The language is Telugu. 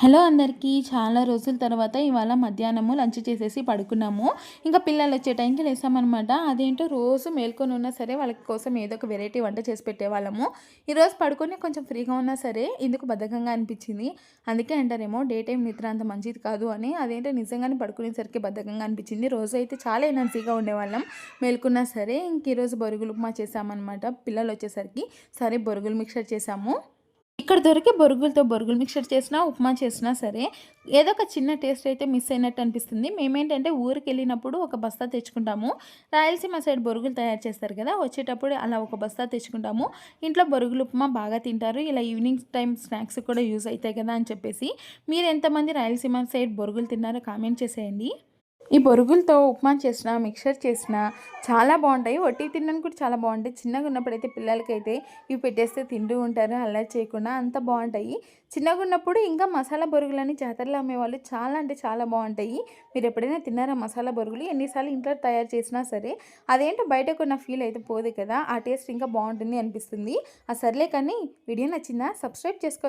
హలో అందరికీ. చాలా రోజుల తర్వాత ఇవాళ మధ్యాహ్నము లంచ్ చేసేసి పడుకున్నాము. ఇంకా పిల్లలు వచ్చే టైంకి లేసామన్నమాట. అదేంటో రోజు మేల్కొని ఉన్నా సరే వాళ్ళ కోసం ఏదో ఒక వెరైటీ వంట చేసి పెట్టేవాళ్ళము. ఈరోజు పడుకొని కొంచెం ఫ్రీగా ఉన్నా సరే ఎందుకు బద్ధకంగా అనిపించింది. అందుకే అంటారేమో డే టైం నిద్ర అంత మంచిది కాదు అని. అదేంటో నిజంగానే పడుకునేసరికి బద్ధకంగా అనిపించింది. రోజు అయితే చాలా ఎనర్జీగా ఉండేవాళ్ళం మేల్కున్నా సరే. ఇంక ఈరోజు బొరుగులు ఉప్మా చేసామన్నమాట. పిల్లలు వచ్చేసరికి సరే బొరుగులు మిక్సర్ చేసాము. ఇక్కడ దొరికే బొరుగులతో బొరుగులు మిక్చర్ చేసినా ఉప్మా చేసినా సరే ఏదో ఒక చిన్న టేస్ట్ అయితే మిస్ అయినట్టు అనిపిస్తుంది. మేమేంటంటే ఊరికి వెళ్ళినప్పుడు ఒక బస్తా తెచ్చుకుంటాము. రాయలసీమ సైడ్ బొరుగులు తయారు చేస్తారు కదా వచ్చేటప్పుడు అలా ఒక బస్తా తెచ్చుకుంటాము. ఇంట్లో బొరుగులు ఉప్మా బాగా తింటారు. ఇలా ఈవినింగ్ టైం స్నాక్స్ కూడా యూజ్ అవుతాయి కదా అని చెప్పేసి. మీరు ఎంతమంది రాయలసీమ సైడ్ బొరుగులు తిన్నారో కామెంట్ చేసేయండి. ఈ బొరుగులతో ఉప్మా చేసిన మిక్చర్ చేసిన చాలా బాగుంటాయి. వట్టి తినడానికి కూడా చాలా బాగుంటాయి. చిన్నగా ఉన్నప్పుడైతే పిల్లలకైతే ఇవి పెట్టేస్తే తింటూ ఉంటారు అలా చేయకుండా అంత బాగుంటాయి. చిన్నగా ఉన్నప్పుడు ఇంకా మసాలా బొరుగులని జాతరలో అమ్మేవాళ్ళు చాలా అంటే చాలా బాగుంటాయి. మీరు ఎప్పుడైనా తిన్నారా మసాలా బొరుగులు? ఎన్నిసార్లు ఇంట్లో తయారు చేసినా సరే అదేంటో బయట కొన్న ఫీల్ అయితే పోదు కదా. ఆ టేస్ట్ ఇంకా బాగుంటుంది అనిపిస్తుంది. ఆ సర్లే కానీ వీడియో నచ్చిందా? సబ్స్క్రైబ్ చేసుకో